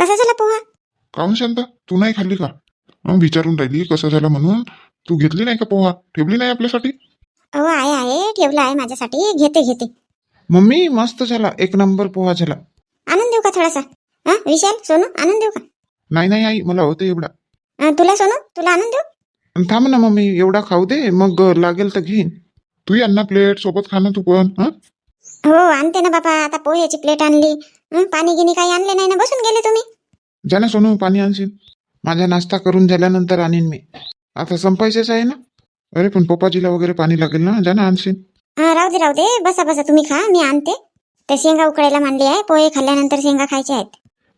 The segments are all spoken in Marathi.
कसा झाला पोहा? काहून शांता? तू नाही खाल्ली का? हं, विचारून राहिली कसं झालं म्हणून. तू घेतली नाही का पोहा? ठेवली नाही आपल्यासाठी? हो आहे आहे. ठेवला आहे माझ्यासाठी. घेते घेते. मम्मी मस्त झाला. एक नंबर पोहा झाला. आणून देऊ का थोडासा? हा? विशाल सोनू आणून देऊ का? नाही नाही आई. मला होते एवढा. अं, तुला सोनू? तुला आणून देऊ? थांब ना मम्मी. एवढा खाऊ दे. मग लागेल तर घेईन. तू ये ना प्लेट सोबत खा ना तू पण. हं? हो आणते ना बाबा आता पोह्याची प्लेट आणली. हं, पाणी गिनी काही आणले नाही ना? बसून गेले तुम्ही. जा ना सोनू पाणी आणशील. माझा नाश्ता करून झाल्यानंतर आणीन मी. आता संपायचेच आहे ना? अरे पण पप्पाजीला वगैरे पाणी लागेल ना? जा ना आणशील. हा राहू दे राहू दे. बसा बसा. तुम्ही खा मी आणते. ते शेंगा उकळायला मांडली आहे. पोहे खाल्ल्यानंतर शेंगा खायचे आहेत.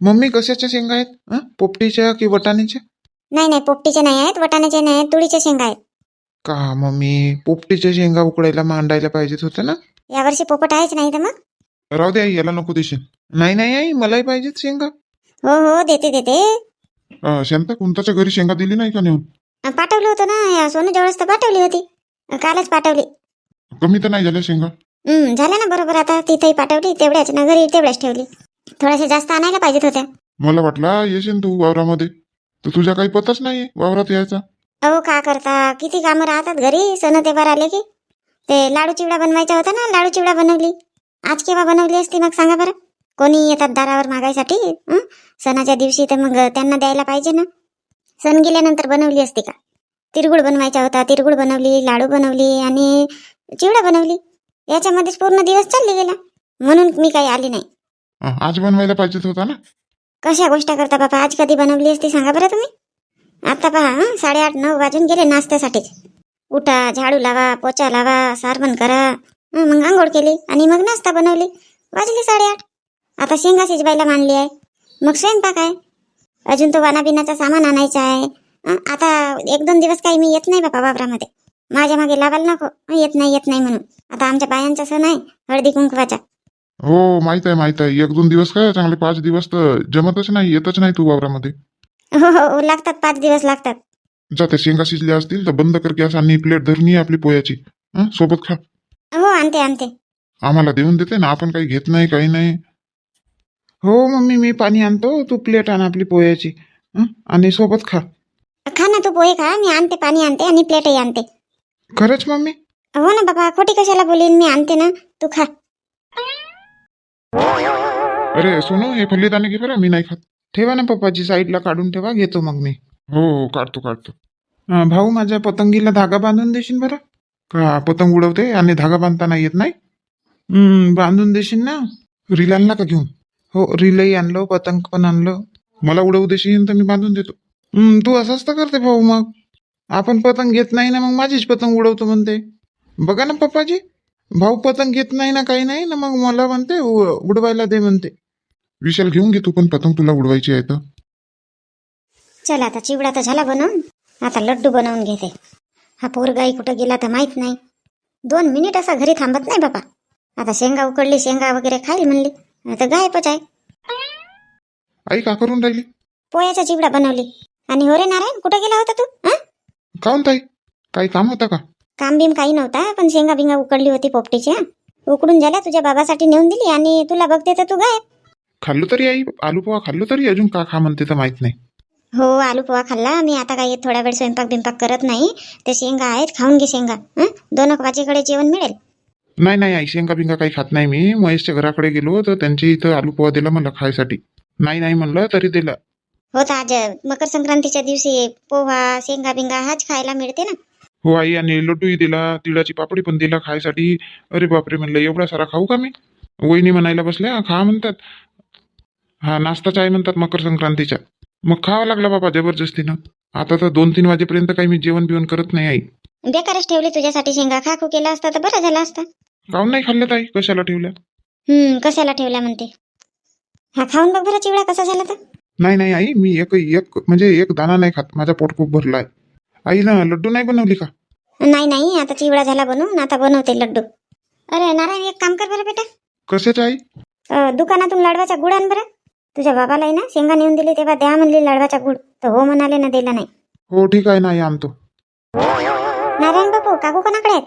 मम्मी कशाच्या शेंगा आहेत? हं? पोपटीच्या की वटाण्याच्या? नाही नाही. पोपटीचे नाही आहेत. वटाण्याचे नाही आहेत. तुळीचे शेंगा आहेत. का मम्मी? पोपटीच्या शेंगा उकडायला मांडायला पाहिजेत होत्या ना? यावर्षी पोपट आहेच नाही तर मग? राहू दे आई याला नको देशील. नाही नाही आई मलाही पाहिजेत शेंगा. हो हो देते देते. अं, शांता कोणताच्या घरी शेंगा दिली नाही का नेऊन? अं, पाठवलं होतं ना या सोनू जवळच तर पाठवली होती. अं, कालच पाठवली. कमी तर नाही झाल्या शेंगा? हं, झालं ना बरोबर आता तिथेही पाठवली तेवढ्याच ना घरी तेवढ्याच ठेवली. थोड्याशा जास्त आणायला पाहिजेत होत्या. मला वाटला येशील तू वावरामध्ये. तर तुझ्या काही पताच नाही वावरात यायचा. अहो का करता? किती कामं राहतात घरी सण तेव्हार आले की? ते लाडू चिवडा बनवायचा होता ना लाडू चिवडा बनवली. आज केव्हा बनवली असती मग सांगा बरं. कोणी येतात दारावर मागायसाठी? सणाच्या दिवशी तर मग त्यांना द्यायला पाहिजे ना. सण गेल्यानंतर बनवली असती का? तिरगुळ बनवायचा होता तिरगुळ बनवली लाडू बनवली आणि चिवडा बनवली. याच्यामध्येच पूर्ण दिवस चालले गेला. म्हणून मी काही आली नाही. आज बनवायला पाहिजेत होता ना? कशा गोष्ट करता बाबा? आज कधी बनवली असती सांगा बरं तुम्ही. आता पहा साडेआठ नऊ वाजून गेले नाश्त्यासाठीच. उठा झाडू लावा पोचा लावा सारवण करा. मग आंघोळ केली आणि मग नाश्ता बनवली. वाजले साडेआठ. आता शेंगा शिजवायला मांडली आहे. मग स्वयंपाक आहे. अजून तो वानाबिनाचा सामान आणायचा आहे. आता एक दोन दिवस काही मी येत नाही बाबा वावरामध्ये. माझ्या मागे लावायला नको. येत नाही येत नाही म्हणून. आता आमच्या बायांचा सण आहे हळदी कुंकवाचा. हो माहीत आहे माहीत आहे. एक दोन दिवस काय चांगले पाच दिवस तर जमतच नाही येतच नाही तू वावरामध्ये. हो हो हो, लागतात पाच दिवस लागतात. जा त्या शेंगा शिजल्या असतील तर बंद कर गॅस आणि प्लेट धरून ये आपली पोह्याची. हं, सोबत खा. हो आणते आणते. आम्हाला देऊन देते ना आपण काही घेत नाही काही नाही. हो मम्मी मी पाणी आणतो. तू प्लेट आण आपली पोह्याची. हं? आणि सोबत खा. खा ना तू पोहे खा. मी आणते पाणी आणते आणि प्लेटही आणते. खरंच मम्मी? हो ना बाबा. खोटी कशाला बोलीन? मी आणते ना. तू खा. अरे सोनू हे फल्लीदाणे घे बरं. मी नाही खात. ठेवा ना पप्पाची साईडला काढून ठेवा. घेतो मग मी. हो हो काढतो काढतो. अं, भाऊ माझ्या पतंगीला धागा बांधून देशील बरं? का पतंग उडवते आणि धागा बांधताना येत नाही? हं, बांधून देशील ना? रील आणला का घेऊन? हो रिलही आणलो पतंग पण आणलं. मला उडवू देशील तर मी बांधून देतो. तू असंच तर करते भाऊ मग. आपण पतंग घेत नाही ना मग माझीच पतंग उडवतो म्हणते. बघा ना पप्पाजी. भाऊ पतंग घेत नाही ना काही नाही ना मग मला म्हणते उ- उडवायला दे म्हणते. विशाल घेऊन घे तू पण पतंग तुला उडवायची आहे तर. चल आता चिवडा तर झाला बनवून. आता लड्डू बनवून घेते. हा पोरगाई कुठं गेला तर माहीत नाही. दोन मिनिट असा घरी थांबत नाही बाबा आता शेंगा उकडली शेंगा वगैरे खाईल म्हणली. आता गायबच आहे. आई का करून राहिली? पोह्याचा चिवडा बनवली. आणि हो रे नारायण कुठं गेला होता तू? हं? काऊन ताई. काही काम होता का? काम बिम काही नव्हता पण शेंगा बिंगा उकडली होती पोपटीची? उकडून झाल्या तुझ्या बाबासाठी नेऊन दिली आणि तुला बघते तर तू गायब. खाल्लो तरी आई आलू पोहा खाल्लो तरी अजून का खा म्हणते तर माहीत नाही. हो आलू पोहा खाल्ला. मी आता काही थोडा वेळ स्वयंपाक बिंपाक करत नाही. ते शेंगा आहेत खाऊन घे शेंगा. हं? दोन वाजेकडे जेवण मिळेल. नाही नाही आई शेंगा बिंगा काही खात नाही मी. महेशच्या घराकडे गेलो तर त्यांच्या इथं आलू पोहा दिला मला खायसाठी. नाही नाही म्हणलं तरी दिला. हो तर आज मकर संक्रांतीच्या दिवशी पोहा शेंगा बिंगा हाच खायला मिळते ना? हो आई आणि लड्डूही दिला तिळाची पापडी पण दिला खायसाठी. अरे बापरे म्हणलं एवढा सारा खाऊ का मी? वहिनी म्हणायला बसल्या खा म्हणतात. हा नाश्ताचा आहे म्हणतात मकर संक्रांतीच्या. मग खावं लागला बाबा जबरदस्तीनं. आता तर दोन तीन वाजेपर्यंत काही मी जेवण बिवण करत नाही आई. बेकारच ठेवली तुझ्यासाठी शेंगा. खाकू केला असता तर बरं झाला असता. काऊन नाही खाल्ल्यात आई कशाला ठेवल्या? हम्म कशाला ठेवला म्हणते? हा खाऊन बघ बरं चिवडा कसा झाला तर. नाही नाही आई मी एक एक म्हणजे एक दाना नाही खात. माझा पोट खूप भरला आहे. आईला लड्डू नाही बनवली का? नाही नाही आता चिवडा झाला बनवून आता बनवते लड्डू. अरे नारायण एक काम कर बरं बेटा. कशाच्या आई? अं, दुकानातून लाडवाचा गुड आण बरं. तुझ्या बाबालाही ना शेंगा नेऊन दिली तेव्हा द्या म्हणली लाडवाचा गुड. तर हो म्हणाले ना दिला नाही. हो ठीक आहे ना आई आणतो. नारायण बापू काकू कोणाकडे आहेत?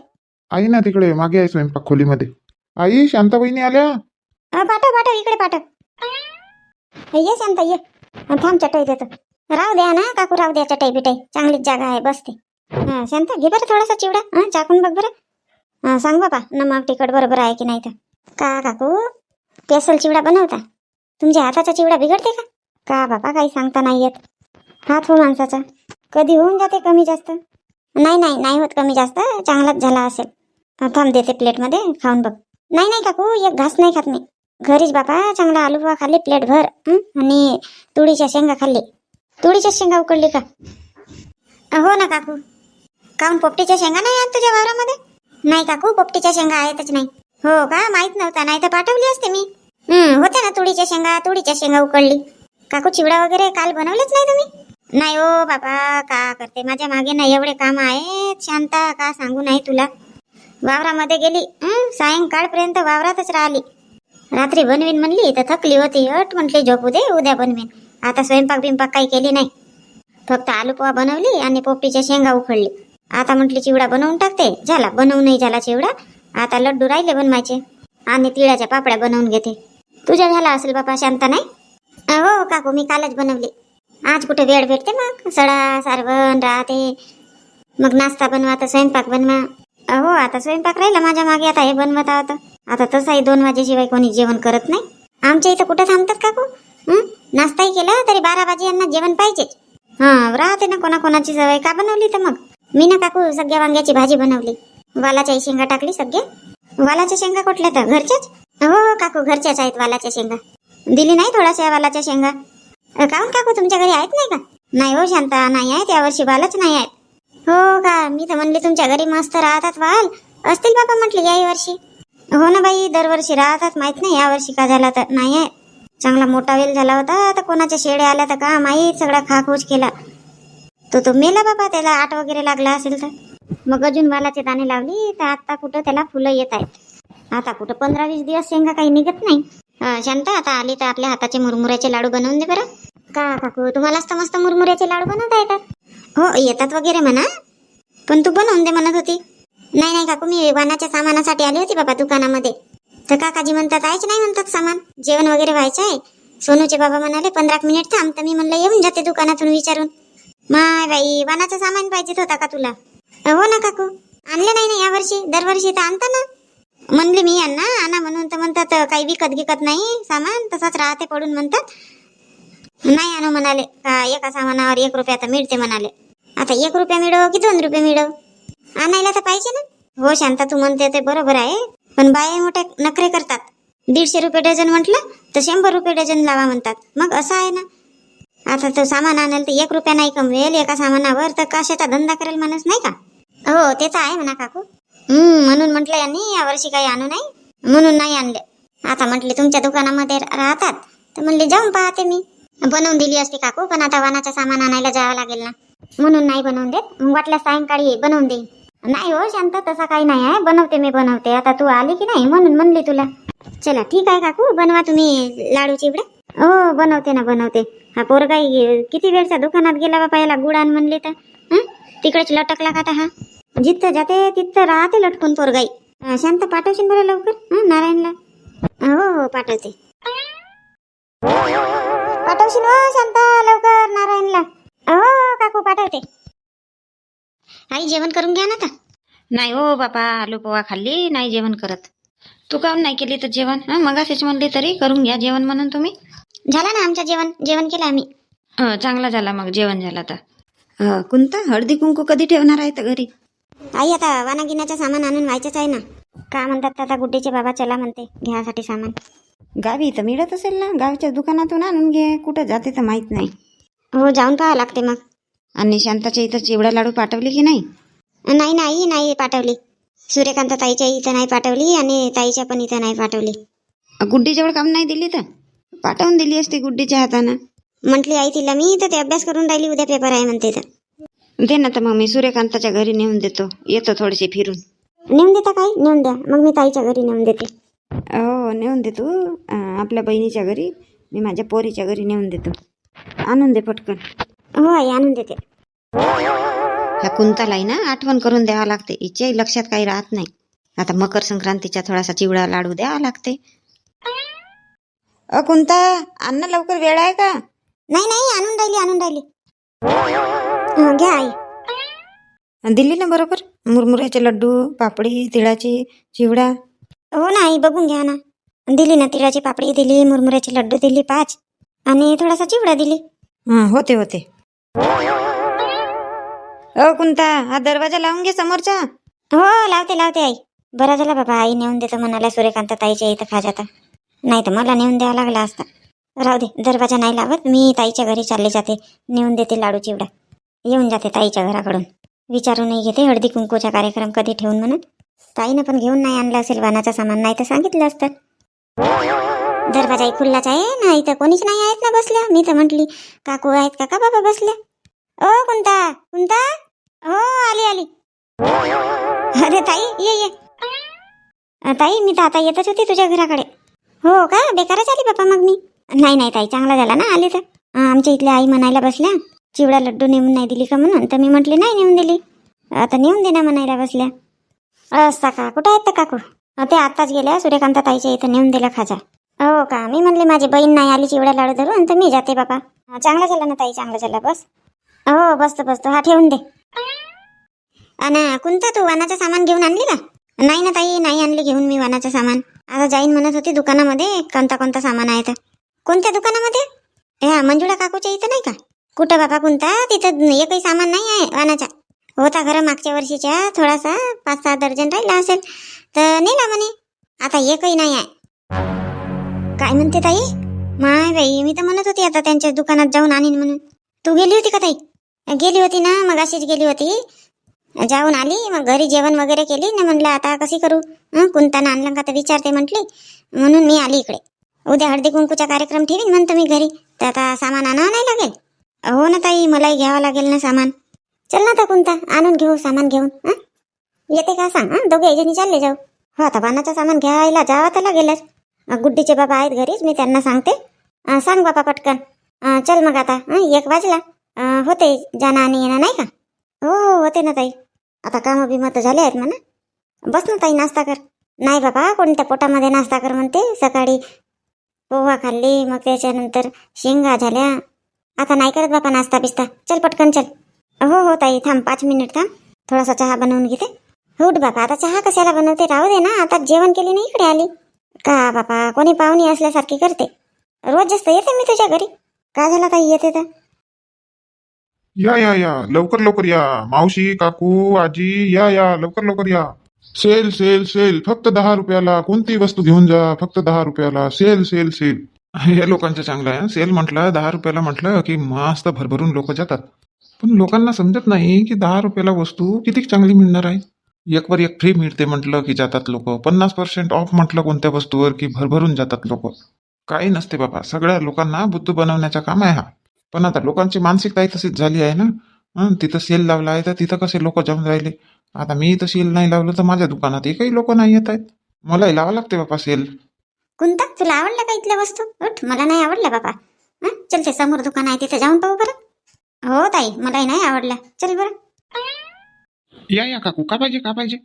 आई ना तिकडे मागे आहे स्वयंपाक खोलीमध्ये. आई शांता बहिणी आल्या? अं, पाठव पाठव इकडे पाठव. ये शांता ये. थांब चटई देतो. राहू द्या ना काकू राहू द्या चटई बिटई. चांगलीच जागा आहे बसते. हा शांत घे बरं थोडासा चिवडा. हा चाकून बघ बरं. हा सांग बाबा नमक तिखट बरोबर आहे की नाही तर. का काकू? पेसल चिवडा बनवता? तुमच्या हाताचा चिवडा बिघडते का? का बाबा काही सांगता नाही येत. हात हो माणसाचा. कधी होऊन जाते कमी जास्त. नाही नाही नाही होत कमी जास्त. चांगलाच झाला असेल. थांब देते प्लेटमध्ये. खाऊन बघ. नाही नाही काकू एक घास नाही खात मी. घरीच बापा चांगला आलू पोहा खाल्ली प्लेट भर. आणि तुळीच्या शेंगा खाल्ली. तुळीच्या शेंगा उकडली का? हो ना काकू. काऊन पोपटीच्या शेंगा नाही आहेत तुझ्या वावरामध्ये? नाही काकू पोपटीच्या शेंगा आहेतच नाही. हो का? माहीत नव्हता. नाही तर पाठवली असते मी. होते होत्या ना तुळीच्या शेंगा तुळीच्या शेंगा उकडली. काकू चिवडा वगैरे काल बनवलेच नाही तुम्ही? नाही हो बाबा का करते? माझ्या मागे ना एवढे काम आहेत. शांता का सांगू नाही तुला? वावरामध्ये गेली सायंकाळपर्यंत वावरातच राहिली. रात्री बनवीन म्हणली तर थकली होती. अट म्हटली झोपू दे उद्या बनवीन. आता स्वयंपाक बिंपाक काही केली नाही. फक्त आलू पोहा बनवली आणि पोपटीच्या शेंगा उखडली आता म्हटली चिवडा बनवून टाकते. झाला बनवूनही झाला चिवडा. आता लड्डू राहिले बनवायचे. आणि तिळाच्या पापड्या बनवून घेते. तुझ्या झाला असेल बापा शांता नाही? हो काकू मी कालच बनवली. आज कुठे वेळ भेटते मग? सडा सारवण राहते. मग नाश्ता बनवा आता स्वयंपाक बनवा. अहो आता स्वयंपाक राहिला माझ्या मागे आता हे बनवत आहोत. आता तसाही दोन वाजेशिवाय कोणी जेवण करत नाही. आमच्या इथं कुठं थांबतात काकू? हं? नाश्ताही केला तरी बारा वाजे यांना जेवण पाहिजेच. हा राहते ना कोणाकोणाची सवय. का बनवली तर मग? मी ना काकू सगळ्या वांग्याची भाजी बनवली. वालाच्या शेंगा टाकली सगळ्या वालाच्या शेंगा कुठल्या तर? घरच्याच? हो, हो काकू घरच्याच आहेत वालाच्या शेंगा. दिली नाही थोड्याशा वालाच्या शेंगा? अ, काहून काकू तुमच्या घरी आहेत नाही का? नाही हो शांता नाही आहेत. यावर्षी बालच नाही आहेत. हो का? मी तर म्हणली तुमच्या घरी मस्त राहतात वाल असतील बाबा म्हटले याही वर्षी. हो ना बाई दरवर्षी राहतात. माहीत नाही यावर्षी का झाला तर नाही आहे. चांगला मोठा वेल झाला होता. तर कोणाच्या शेड्या आल्या तर का? माहीत सगळा खाखोच केला. तो तो मेला बाबा त्याला आठ वगैरे लागला असेल तर. मग अजून वालाचे दाणे लावली. तर आता कुठं त्याला फुलं येत आहेत. आता कुठं पंधरा वीस दिवस शेंगा काही निघत नाही. शांत आता आली तर आपल्या हाताचे मुरमुऱ्याचे लाडू बनवून दे बरं. का काकू तुम्हालाच तर मस्त मुरमुऱ्याचे लाडू बनवता येतात. हो येतात वगैरे म्हणा. पण तू बनवून दे म्हणत होती. नाही नाही काकू मी वानाच्या सामानासाठी आली होती बाबा दुकानामध्ये. तर काकाजी म्हणतात आहेच नाही म्हणतात सामान. जेवण वगैरे व्हायचं आहे. सोनूचे बाबा म्हणाले पंधरा मिनिट थांब तर मी म्हणलं येऊन जाते दुकानातून विचारून. माय बाई वानाचं सामान पाहिजेत होता का तुला? हो ना काकू आणलं नाही ना यावर्षी दरवर्षी तर आणता ना. म्हणले मी यांना आणा म्हणून तर म्हणतात काही विकत गिकत नाही सामान तसाच राहते पडून म्हणतात. नाही आणू म्हणाले. का एका सामानावर एक रुपया तर मिळते म्हणाले. आता एक रुपया मिळव की दोन रुपये मिळव? आणायला तर पाहिजे ना. हो शांता तू म्हणते ते बरोबर आहे पण बाया मोठे नखरे करतात. दीडशे रुपये डझन म्हटलं तर शंभर रुपये डझन लावा म्हणतात. मग असं आहे ना? आता तो सामान आणेल तर एक रुपया नाही कमवेल एका सामानावर तर कशाचा धंदा करेल माणूस नाही का? हो ते तर आहे म्हणा काकू. म्हणून म्हटलं यांनी यावर्षी काही आणू नाही? म्हणून नाही आणले. आता म्हटले तुमच्या दुकानामध्ये राहतात. तर म्हणले जाऊन पाहते मी. बनवून दिली असते काकू पण आता वानाचं सामान आणायला जावं लागेल ना. म्हणून नाही बनवून देत? मग वाटलं सायंकाळी बनवून देईन. नाही हो शांत तसा काही नाही आहे. बनवते मी बनवते. आता तू आली की नाही म्हणून म्हणली तुला. चला ठीक आहे काकू बनवा तुम्ही लाडू चिवडे. हो बनवते ना बनवते. हा पोरगाई किती वेळच्या दुकानात गेला बाबा याला गुड आण म्हणले तर तिकडेच लटकला का आता हा? जिथं जाते तिथं राहते लटकून पोरगाई. अं, शांत पाठवशील बरं लवकर? हं, नारायणला? हो हो पाठवते. पाठवशील हो शांत लवकर नारायणला. हो काकू पाठवते. आई जेवण करून घ्या ना आता. नाही हो बापा आलू पोहा खाल्ली नाही जेवण करत. तू काऊन नाही केली तर जेवण? हं मगाशीच म्हणली तरी करून घ्या जेवण म्हणून तुम्ही. झाला ना आमचं जेवण? जेवण केलं आम्ही. हं, चांगला झाला मग जेवण झालं तर हं, कोणता हळदी कुंकू कधी ठेवणार आहे तर घरी? आई आता वानागिन्याचं सामान आणून व्हायचंच आहे ना. का म्हणतात आता गुड्डीचे बाबा चला म्हणते घ्यासाठी सामान. गावी तर मिळत असेल ना. गावच्या दुकानातून आणून घे. कुठं जाते तर माहीत नाही. हो जाऊन पाहावं लागते मग. आणि शांताच्या इथं चिवडा लाडू पाठवली की नाही? नाही नाही नाही पाठवली. सूर्यकांत ताईच्या इथं नाही पाठवली आणि ताईच्या पण इथं नाही पाठवली. गुड्डीजवळ काम नाही दिली तर? पाठवून दिली असती गुड्डीच्या हातानं. म्हटली आई तिला मी तर ते अभ्यास करून राहिली उद्या पेपर आहे म्हणते तर. दे ना तर मग मी सूर्यकांताच्या घरी नेऊन देतो. येतो थोडेसे फिरून. नेऊन देता काय? नेऊन द्या. मग मी ताईच्या घरी नेऊन देते. हो नेऊन दे तू अं, आपल्या बहिणीच्या घरी मी माझ्या पोरीच्या घरी नेऊन देतो. आणून दे पटकन. हो आई आणून देते. ह्या कुंतालाही ना आठवण करून द्यावं लागते. हिच्याही लक्षात काही राहत नाही. आता मकर संक्रांतीचा थोडासा चिवडा लाडू द्यावा लागते. अ कुंता अन्न लवकर. वेळ आहे का? नाही नाही. आणून राहिली आणून राहिली. घ्या आई. दिली ना बरोबर? मुरमुऱ्याचे लड्डू पापडी तिळाची चिवडा. हो ना आई बघून घ्या ना. दिली ना तिळाची पापडी दिली मुरमुऱ्याचे लड्डू दिली पाच. आणि थोडासा चिवडा दिली. हां होते होते. अ कुंता हा दरवाजा लावून घे समोरचा. हो लावते लावते आई. बरं झालं बाबा आई नेऊन देतो म्हणाल्या सूर्यकांत ताईच्या इथं खा जाता नाही तर मला नेऊन द्यावा लागला असता. राहू दे दरवाजा नाही लावत मी ताईच्या घरी चालले जाते. नेऊन देते लाडू चिवडा. येऊन जाते ताईच्या घराकडून. विचारूनही घेते हळदी कुंकूचा कार्यक्रम कधी ठेवून म्हणून. ताईनं पण घेऊन नाही आणला असेल वानाचा सामान नाही तर सांगितलं असतं. दरवाजाही खुल्लाच आहे ना इथं कोणीच नाही आहेत ना बसल्या? मी तर म्हटली काकू आहेत का? का बाबा बसल्या? ओ कोणता कोणता हो आली आली. अरे ताई ये ये. ताई मी तर आता येतच होती तुझ्या घराकडे. हो का? बेकारच आली बाप्पा मग मी. नाही नाही ताई चांगला झाला ना आली तर. आमच्या इथल्या आई म्हणायला बसल्या चिवडा लड्डू नेऊन नाही दिली का म्हणून? तर मी म्हटली नाही नेऊन दिली. आता नेऊन दे ना म्हणायला बसल्या. असता का? कुठं आहेत का काकू? ते आत्ताच गेल्या सूर्यकांत ताईच्या इथं नेऊन दिला खाजा. हो का? मी म्हणले माझी बहीण नाही आली चिवडा लाडू धरून तर मी जाते बापा चांगला चांगलं झालं ना ताई चांगलं झाला बस. हो बसतो बसतो. हा ठेवून दे. अना कोणता तू वानाचं सामान घेऊन आणली का? नाही ना ताई नाही आणली घेऊन मी वानाचं सामान. आता जाईन म्हणत होती दुकानामध्ये कोणता कोणता सामान आहे तर. कोणत्या दुकानामध्ये? ह्या मंजुळा काकूच्या इथं नाही का? कुठं बाबा कोणता तिथं एकही सामान नाही आहे वानाचा. होता खरं मागच्या वर्षीच्या थोडासा पाच सहा दर्जन राहिला असेल. तर नेला म्हणे. आता एकही नाही आहे. काय म्हणते ताई? माय बाई मी तर म्हणत होती आता त्यांच्या दुकानात जाऊन आणीन म्हणून. तू गेली होती का ताई? गेली होती ना मग अशीच गेली होती. जाऊन आली मग घरी जेवण वगैरे केली ना म्हणलं आता कशी करू? कोणताना आणलं का तर विचारते म्हटली. म्हणून मी आली इकडे. उद्या हळदी कुंकूचा कार्यक्रम ठेवीन म्हणतो मी घरी. तर आता सामान आणावं नाही लागेल? हो ना ताई मलाही घ्यावं लागेल ना सामान. चल ना आता कोणता आणून घेऊ सामान घेऊन हां? येते का सांग हं? दोघे एजनी चालले जाऊ. हो आता पानाचं सामान घ्यायला जावं तर लागेलच. गुड्डीचे बाबा आहेत घरीच मी त्यांना सांगते. अं, सांग बाबा पटकन. अं, चल मग आता हं? एक वाजला. अं, होते जाणं आणि येणं नाही का? हो हो होते ना ताई. आता कामं बिमं तर झाले आहेत म्हणा. बस ना ताई नाश्ता कर. नाही बाबा कोणत्या पोटामध्ये नाश्ता कर म्हणते? सकाळी पोहा खाल्ली मग त्याच्यानंतर शेंगा झाल्या. आता नाही करत बापा नाश्ता बिस्ता. चल पटकन चल. हो हो, ताई, थांब, पाच मिनिट थांब. थोडासा चहा बनवून घेते. हो बापा, आता चहा कशाला बनवते? राहू दे ना, आता जेवण केली नाही, इकडे आली. का बापा, कोणी पाहुणी असल्यासारखी करते? रोज जास्त येते मी तुझ्या घरी. का झाला ताई येते तर? या या या, लवकर लवकर या. मावशी, काकू, आजी, या या, लवकर लवकर या. सेल सेल सेल, फक्त दहा रुपयाला कोणती वस्तू घेऊन जा? फक्त दहा रुपयाला सेल सेल सेल. हे लोकांचं चांगलं आहे. सेल म्हटलं दहा रुपयाला म्हटलं की मस्त भरभरून लोक जातात. पण लोकांना समजत नाही की दहा रुपयाला वस्तू किती चांगली मिळणार आहे. एक वर एक फ्री मिळते म्हटलं की जातात लोक. पन्नास पर्सेंट ऑफ म्हटलं कोणत्या वस्तूवर की भरभरून जातात लोक. काही नसते बाबा. सगळ्या लोकांना बुद्ध बनवण्याचा काम आहे हा. पण आता लोकांची मानसिकताही तशीच झाली आहे ना. तिथं सेल लावला आहे तर तिथं कसे लोक जाऊन राहिले? आता मी तर सेल नाही लावलं तर माझ्या दुकानात एकही लोक नाही येत आहेत. मलाही लावा लागते बाबा सेल. कोणता? तुला आवडला का इथल्या वस्तू? उठ मला नाही आवडल्या बाबा. हं? चल ते समोर दुकान आहे तिथे जाऊन पाहू बरं. हो ताई मलाही नाही आवडल्या चल बरं. या या काकू का पाहिजे का पाहिजे?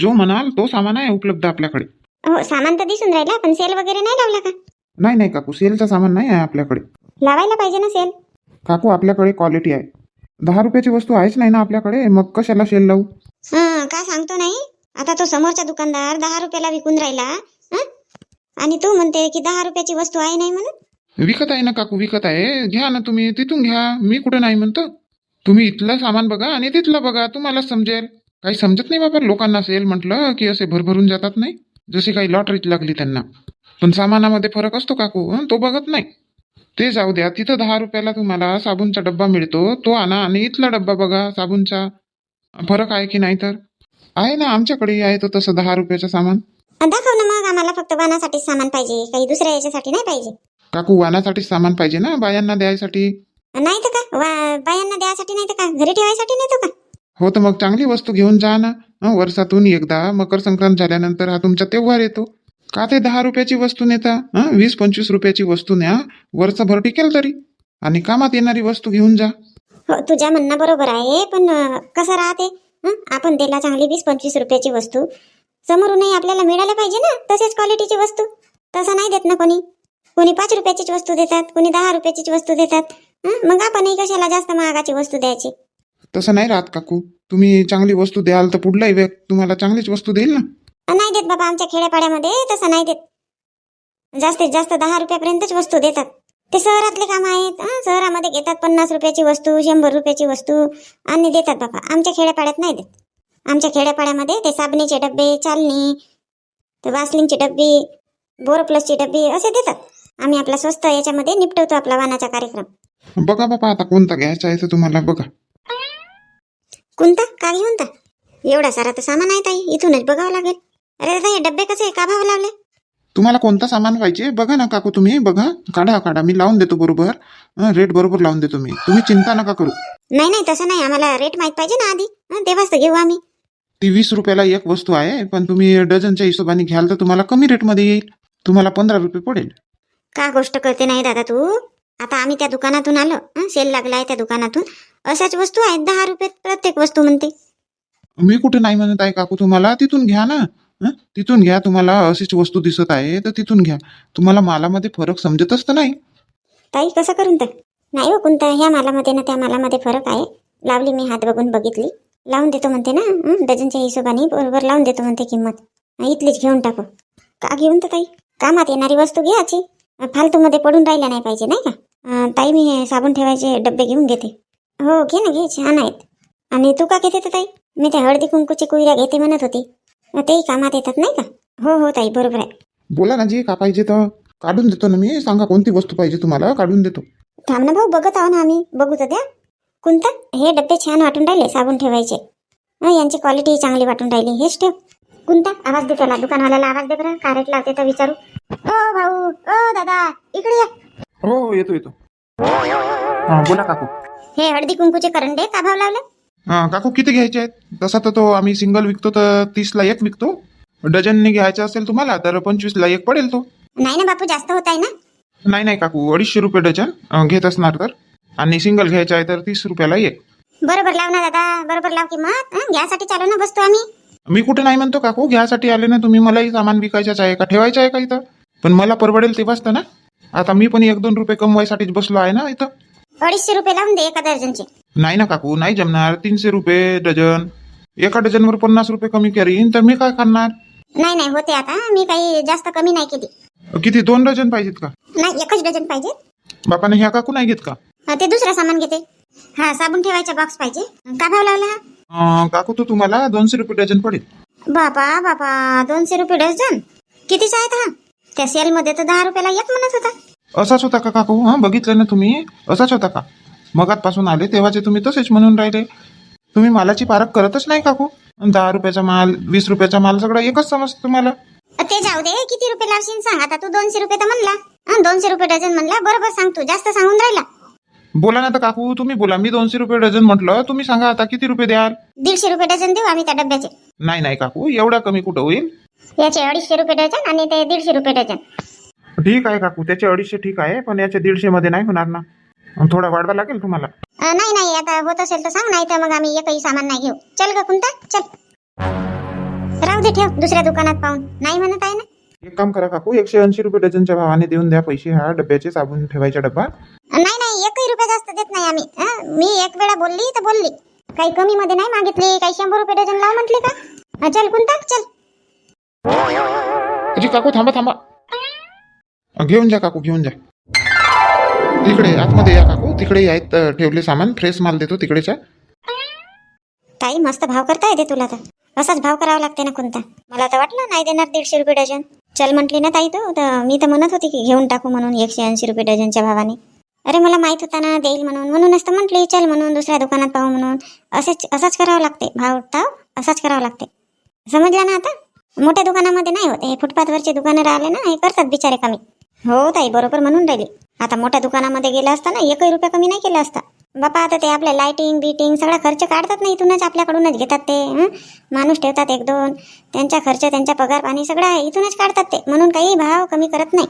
जो म्हणाल तो सामान आहे उपलब्ध आपल्याकडे. हो सामान तर दिसून राहिला पण सेल वगैरे नाही लावला का? नाही नाही काकू सेलचा सामान नाही आहे आपल्याकडे. लावायला पाहिजे ना सेल? काकू आपल्याकडे क्वालिटी आहे. दहा रुपयाची वस्तू आहेच नाही ना आपल्याकडे मग कशाला सेल लावू? हं का सांगतो नाही? आता तो समोरचा दुकानदार दहा रुपयाला विकून राहिला हं? आणि तू म्हणते की दहा रुपयाची वस्तू आहे नाही म्हणून विकत आहे ना काकू विकत आहे. घ्या ना तुम्ही तिथून घ्या. मी कुठं नाही म्हणतो. तुम्ही इथलं सामान बघा आणि तिथलं बघा. तुम्हाला समजेल. काही समजत नाही बाबा लोकांना सेल म्हटलं की असे भरभरून जातात नाही. जशी काही लॉटरीच लागली त्यांना. पण सामानामध्ये फरक असतो काकू तो बघत नाही. ते जाऊ द्या. तिथं दहा रुपयाला तुम्हाला साबूनचा डब्बा मिळतो. तो आणा आणि इथला डब्बा बघा साबूनचा. फरक आहे की नाही तर? आहे ना आमच्याकडेही आहे तो तसं दहा रुपयाचं सामान. दाखव ना मग आम्हाला फक्त बाणासाठी सामान पाहिजे. काही दुसऱ्या याच्यासाठी नाही पाहिजे. काकू वानासाठीच सामान पाहिजे ना? बायांना द्यायसाठी? नाही तर का? वा- बायांना द्यायसाठी नाही तर का? घरी ठेवायसाठी नाही तर का? हो तर मग चांगली वस्तू घेऊन जा ना. हं, वर्षातून एकदा मकर संक्रांत झाल्यानंतर हा तुमचा तेव्हार येतो. का ते दहा रुपयाची वस्तू नेता? हं, वीस पंचवीस रुपयाची वस्तू न्या. वर्षभर टिकेल तरी. आणि कामात येणारी वस्तू घेऊन जा. हो तुझ्या म्हणणं बरोबर आहे पण अं, कसं राहते? हं? आपण दिला चांगली वीस पंचवीस रुपयाची वस्तू. समोरूनही आपल्याला मिळायला पाहिजे ना तसेच क्वालिटीची वस्तू. तसं नाही देत ना कोणी. कोणी पाच रुपयाचीच वस्तू देतात कोणी दहा रुपयाचीच वस्तू देतात. हं? मग आपणही कशाला जास्त महागाची वस्तू द्यायची? तसं नाही राहत काकू. तुम्ही चांगली वस्तू द्याल तर पुढलाही व्यक्ती तुम्हाला चांगलीच वस्तू देईल ना. नाही देत बाबा आमच्या खेड्यापाड्यामध्ये तसं नाही देत. जास्तीत जास्त दहा रुपयापर्यंतच वस्तू देतात. ते शहरातले काम आहेत. हं, शहरामध्ये घेतात पन्नास रुपयाची वस्तू शंभर रुपयाची वस्तू. आणि देतात बाबा. आमच्या खेड्यापाड्यात नाही देत. आमच्या खेड्यापाड्यामध्ये ते साबणीचे डबे चालणी ते वासलिनची डब्बी बोरोप्लसची डब्बी असे देतात. आम्ही आपला स्वस्त याच्यामध्ये निपटवतो आपला वानाचा कार्यक्रम. बघा बाबा आता कोणता घ्यायचा आहे तर तुम्हाला बघा. कोणता? का घेऊन ता एवढा सारा तर सामान आहे ताई इथूनच बघावं लागेल. अरे दादा हे डब्बे कसे का भाव लावले तुम्हाला कोणता सामान पाहिजे? बघा ना काकू तुम्ही बघा. काढा काढा. मी लावून देतो बरोबर. रेट बरोबर लावून देतो मी. तुम्ही चिंता नका करू. नाही नाही तसं नाही. आम्हाला रेट माहीत पाहिजे ना आधी. तेव्हाच तर घेऊ आम्ही. ती वीस रुपयाला एक वस्तू आहे पण तुम्ही डझनच्या हिशोबाने घ्याल तर तुम्हाला कमी रेटमध्ये येईल. तुम्हाला पंधरा रुपये पडेल. का गोष्ट करते नाही दादा तू? आता आम्ही त्या दुकानातून आलो. हं, सेल लागलाय त्या दुकानातून. अशाच वस्तू आहेत दहा रुपये प्रत्येक वस्तू म्हणते. मी कुठे नाही म्हणत आहे काकू तुम्हाला. तिथून घ्या ना. हं? तिथून घ्या. तुम्हाला अशीच वस्तू दिसत आहे तर तिथून घ्या. तुम्हाला मालामध्ये फरक समजतच तर नाही. ताई कसं करून तर? नाही हो कोणता ह्या मालामध्ये ना त्या मालामध्ये फरक आहे. लावली मी हात बघून बघितली. लावून देतो म्हणते ना. डझनच्या हिशोबाने बरोबर लावून देतो म्हणते किंमत. इथलीच घेऊन टाकू. का घेऊन तर ताई? कामात येणारी वस्तू घ्यायची फालतूमध्ये पडून राहिल्या नाही पाहिजे नाही का? ताई मी हे साबण ठेवायचे डब्बे घेऊन घेते. हो घे ना घे छान आहेत. आणि तू का घेते तर ताई? मी त्या हळदी कुंकूची कुईऱ्या घेते म्हणत होती. तेही कामात येतात नाही का? हो हो ताई बरोबर आहे. बोला ना जी का पाहिजे तर? काढून देतो ना मी. सांगा कोणती वस्तू पाहिजे तुम्हाला? काढून देतो. थांब ना भाऊ बघत आहो ना आम्ही. बघू तर द्या. कोणता? हे डब्बे छान वाटून राहिले साबण ठेवायचे. हं, यांची क्वालिटी चांगली वाटून राहिली. हेच ठेव. कोणता? आवाज दे त्याला. दुकानवाल्याला आवाज दे बरं. का रेट लावते तर विचारू. ओ भाऊ ओ दादा इकडे या. हो हो येतो येतो. हा बोला काकू. हे हळदी कुंकूचे करंडे का भाव लावले? हा काकू किती घ्यायचे आहेत? तसा तर तो आम्ही सिंगल विकतो तर तीसला एक विकतो. डझनने घ्यायचा असेल तुम्हाला तर पंचवीसला एक पडेल तो. नाही ना बापू जास्त होत आहे ना? नाही नाही काकू. अडीचशे रुपये डझन अं, घेत असणार तर. आणि सिंगल घ्यायचं आहे तर तीस रुपयाला एक. बरोबर लाव ना दादा बरोबर लाव किंमत हं, घ्यासाठी चालू ना बसतो आम्ही. मी कुठे नाही म्हणतो काकू घ्यासाठी आले ना तुम्ही मलाही सामान विकायचंच आहे का? ठेवायचं आहे का इथं? पण मला परवडेल तेव्हाच तर ना. आता मी पण एक दोन रुपये कमवायसाठीच बसलो आहे ना इथं. अडीचशे रुपये लावून दे एका दर्जनचे नाही ना काकू नाही जमणार. तीनशे रुपये डझन. एका डझनवर पन्नास रुपये कमी करीन तर मी काय करणार? नाही नाही होते आता. मी काही जास्त कमी नाही केली. किती दोन डझन पाहिजेत का? नाही एकच डझन पाहिजे बापाने ह्या काकू नाही घेत का? ते दुसरं सामान घेते. हा साबण ठेवायचा बॉक्स पाहिजे. का भाव लावला हा? अं, काकू तो तुम्हाला दोनशे रुपये डझन पडेल. बापा बापा दोनशे रुपये डझन? कितीचा आहे हा? त्या सेल मध्ये तर दहा रुपयाला एक म्हणत होता. असाच होता का काकू? हा बघितलं ना तुम्ही. असाच होता का? मगातपासून आले तेव्हाचे तुम्ही तसेच म्हणून राहिले. तुम्ही मालाची पारख करतच नाही काकू. दहा रुपयाचा माल वीस रुपयाचा माल सगळं एकच समजतं तुम्हाला. अ, ते जाऊ दे किती रुपये लावशील सांग. आता तू दोनशे रुपये तर म्हणला. दोनशे रुपये डझन म्हणला. बरोबर सांग तू जास्त सांगून राहिला. बोला ना तर काकू तुम्ही बोला. मी दोनशे रुपये डझन म्हटलं. तुम्ही सांगा आता किती रुपये द्याल? दीडशे रुपये डझन देऊ आम्ही त्या डब्याचे. नाही नाही काकू. एवढा कमी कुठं होईल? याचे अडीचशे रुपये डझन आणि ते दीडशे रुपये डझन. ठीक आहे काकू. त्याचे अडीचशे ठीक आहे पण याचे दीडशे मध्ये नाही होणार ना. अन थोडा वाढवा लागेल तुम्हाला? अ, नाही नाही. आता होत असेल तर सांग नाही तर मग आम्ही एकही सामान नाही घेऊ. चल ग कुंता चल. राहू दे ठेव. दुसऱ्या दुकानात पाहून. नाही म्हणत आहे ना? एक काम करा काकू. एकशे ऐंशी रुपये डझनच्या भावाने देऊन द्या पैसे. हा डब्याचे साबण ठेवायचा डब्बा. नाही रुपये जास्त देत नाही आम्ही. हं? मी एक वेळा बोलली तर बोलली. काही कमी मध्ये नाही मागितली काही शंभर रुपये डझन लाव म्हटली का? अं, चल कुंता चल. अजी काकू थांबा थांबा. घेऊन जा काकू घेऊन जा. तिकडे आतमध्ये या काकू. तिकडे आहेत अं, ठेवले सामान. फ्रेश माल देतो तिकडेच्या ताई मस्त भाव करता येते तुला तर. असाच भाव करावा लागते ना कोणता मला तर वाटलं नाही देणार दीडशे रुपये डझन. चल म्हटली ना ताई तू तर मी तर म्हणत होती की घेऊन टाकू म्हणून एकशे ऐंशी रुपये डझनच्या भावाने. अरे मला माहीत होता ना देईल म्हणून. म्हणूनच तर म्हटली चल म्हणून दुसऱ्या दुकानात पाहू म्हणून. असेच असंच करावं लागते. भाव ताव असाच करावं लागते. समजला ना आता? मोठ्या दुकानामध्ये नाही होत. हे फुटपाथवरचे दुकानं राहिले ना हे करतात बिचारे कमी. हो ताई बरोबर म्हणून राहिली. आता मोठ्या दुकानामध्ये गेला असता ना एकही रुपया कमी नाही केला असता. बापा आता ते आपल्या लाइटिंग बिटिंग सगळा खर्च काढतात ना इथूनच आपल्याकडूनच घेतात ते माणूस ठेवतात एक दोन. त्यांचा खर्च त्यांचा पगार पाणी सगळा इथूनच काढतात ते. म्हणून काही भाव कमी करत नाही.